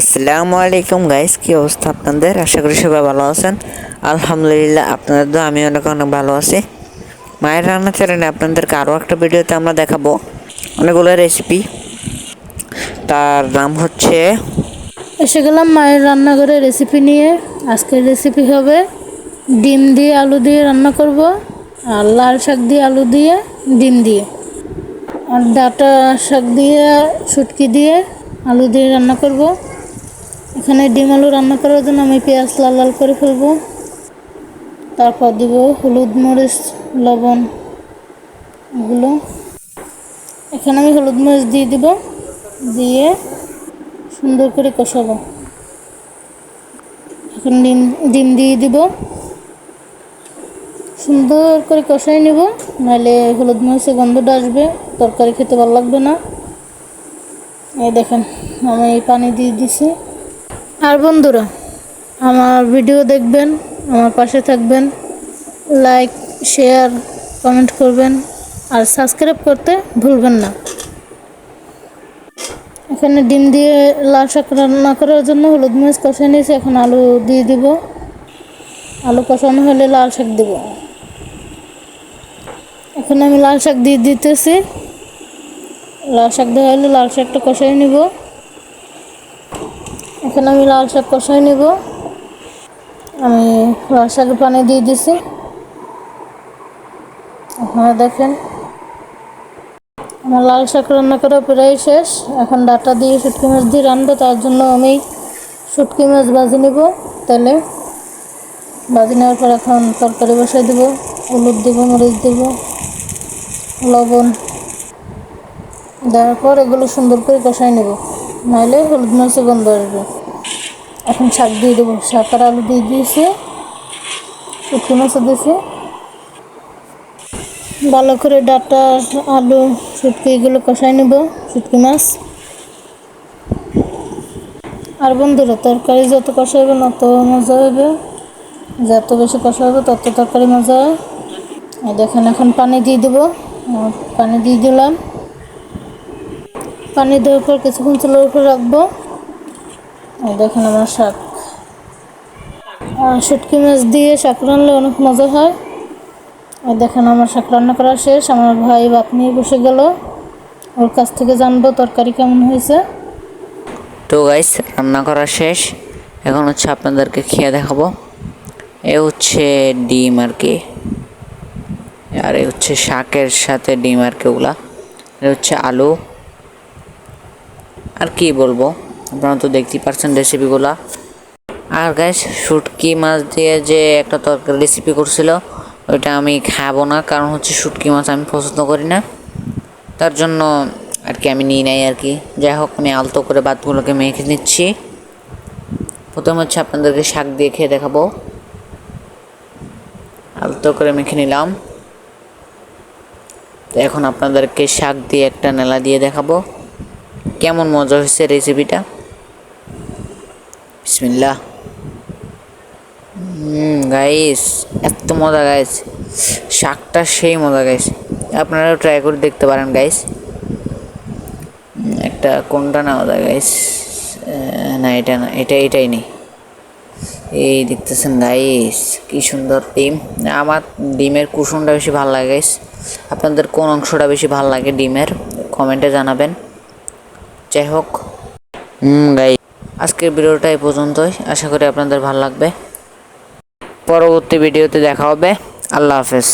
আসসালামু আলাইকুম গাইস, কি অবস্থা আপনাদের? আশা করি সবাই ভালো আছেন। আলহামদুলিল্লাহ, আপনাদের তো আমি অনেক অনেক ভালো আছি। মায়ের রান্না চ্যানেলে আপনাদেরকে আরও একটা ভিডিওতে আমরা দেখাবো। অনেকগুলো রেসিপি তার নাম হচ্ছে এসে গেলাম মায়ের রান্নাঘরে রেসিপি নিয়ে। আজকের রেসিপি হবে ডিম দিয়ে আলু দিয়ে রান্না করব আর লাল শাক দিয়ে আলু দিয়ে ডিম দিয়ে। আর ডাটা শাক দিয়ে, শুটকি দিয়ে আলু দিয়ে রান্না করব। এখানে ডিম আলু রান্না করার জন্য আমি পেঁয়াজ লাল লাল করে ফেলব। তারপর দিব হলুদ মরিচ, লবণ এগুলো। এখানে আমি হলুদ মরিচ দিয়ে দিব, দিয়ে সুন্দর করে কষাবো। এখন ডিম ডিম দিয়ে দিব। সুন্দর করে কষাই নেব, নাহলে হলুদ মরিচের গন্ধটা আসবে, তরকারি খেতে ভালো লাগবে না। এই দেখেন, আমি পানি দিয়ে দিছি। আর বন্ধুরা, আমার ভিডিও দেখবেন, আমার পাশে থাকবেন লাইক শেয়ার কমেন্ট করবেন, আর সাবস্ক্রাইব করতে ভুলবেন না। এখানে ডিম দিয়ে লাল শাক রান্না করার জন্য হলুদ মরিচ কষাই নিয়েছি, এখন আলু দিয়ে দিব। আলু কষানো হলে লাল শাক দিব। এখন আমি লাল শাক দিয়ে দিতেছি। লাল শাক দেওয়া হলে লাল শাকটা কষাই নিব। এখন আমি লাল শাক কষাই নিব। আমি লাল শাকের পানি দিয়ে দিছি। আপনারা দেখেন। আমার লাল শাক রান্না করা প্রায় শেষ। এখন ডাটা দিয়ে শুটকি মাছ দিয়ে রান্নাবো, তার জন্য আমি শুটকি মাছ ভাজি নেব। তেলে ভাজি নেওয়ার পর এখন তরকারি বসাই দেব, হলুদ দেব, মরিচ দেব, লবণ। দেওয়ার পর এগুলো সুন্দর করে কষাই নেব। নাহলে হলুদ মরিচের গন্ধ আসবে। এখন শাক দিয়ে দেবো। শাক আর আলু দিয়ে দিয়েছি শুটকি মাছও দিয়েছি ভালো করে ডাটা, আলু, শুটকি এগুলো কষাই নেব, শুটকি মাছ। আর বন্ধুরা, তরকারি যত কষা হবে তত মজা হবে। যত বেশি কষা হবে তত তরকারি মজা হয়। দেখেন, এখন পানি দিয়ে দেবো। পানি দিয়ে দিলাম। পানি দেওয়ার পর কিছুক্ষণ চুলোর উপর রাখব। দেখেন আমার শাক। শুটকি মাছ দিয়ে শাক রানলে অনেক মজা হয়। আর দেখেন আমার শাক রান্না করা শেষ। আমার ভাই ভাত নিয়ে বসে গেল। ওর কাছ থেকে জানব তরকারি কেমন হয়েছে। তো গাইস রান্না করা শেষ। এখন হচ্ছে আপনাদেরকে খেয়ে দেখাবো। এ হচ্ছে ডিম আর কি। আর এ হচ্ছে শাকের সাথে ডিম আর কি ওগুলা। এ হচ্ছে আলু। আর কি বলব? আপনারা তো দেখতেই পারছেন রেসিপিগুলা আর গ্যাস শুটকি মাছ দিয়ে যে একটা তরকারি রেসিপি করছিল, ওইটা আমি খাব না, কারণ হচ্ছে শুটকি মাছ আমি পছন্দ করি না। তার জন্য আর কি আমি নিই নাই আর কি। যাই হোক, আমি আলতো করে ভাতগুলোকে মেখে নিচ্ছি। প্রথমে হচ্ছে আপনাদেরকে শাক দিয়ে খেয়ে দেখাবো। আলতো করে মেখে নিলাম। তো এখন আপনাদেরকে শাক দিয়ে একটা নেলা দিয়ে দেখাবো। কেমন মজা হয়েছে রেসিপিটা বিসমিল্লাহ। গাইস এত মজা গাইস শাকটা সেই মজা গাইস আপনারাও ট্রাই করে দেখতে পারেন গাইস একটা কোনটা না যায় গাইস না, এটা না, এটা এটাই নেই। এই দেখতেছেন গাইস কি সুন্দর ডিম। আমার ডিমের কুসুমটা বেশি ভালো লাগে গাইস আপনাদের কোন অংশটা বেশি ভালো লাগে ডিমের? কমেন্টে জানাবেন। যাই হোক। হুম গাই আজকের ভিডিওটা এই পর্যন্তই। আশা করি আপনাদের ভালো লাগবে। পরবর্তী ভিডিওতে দেখা হবে। আল্লাহ হাফেজ।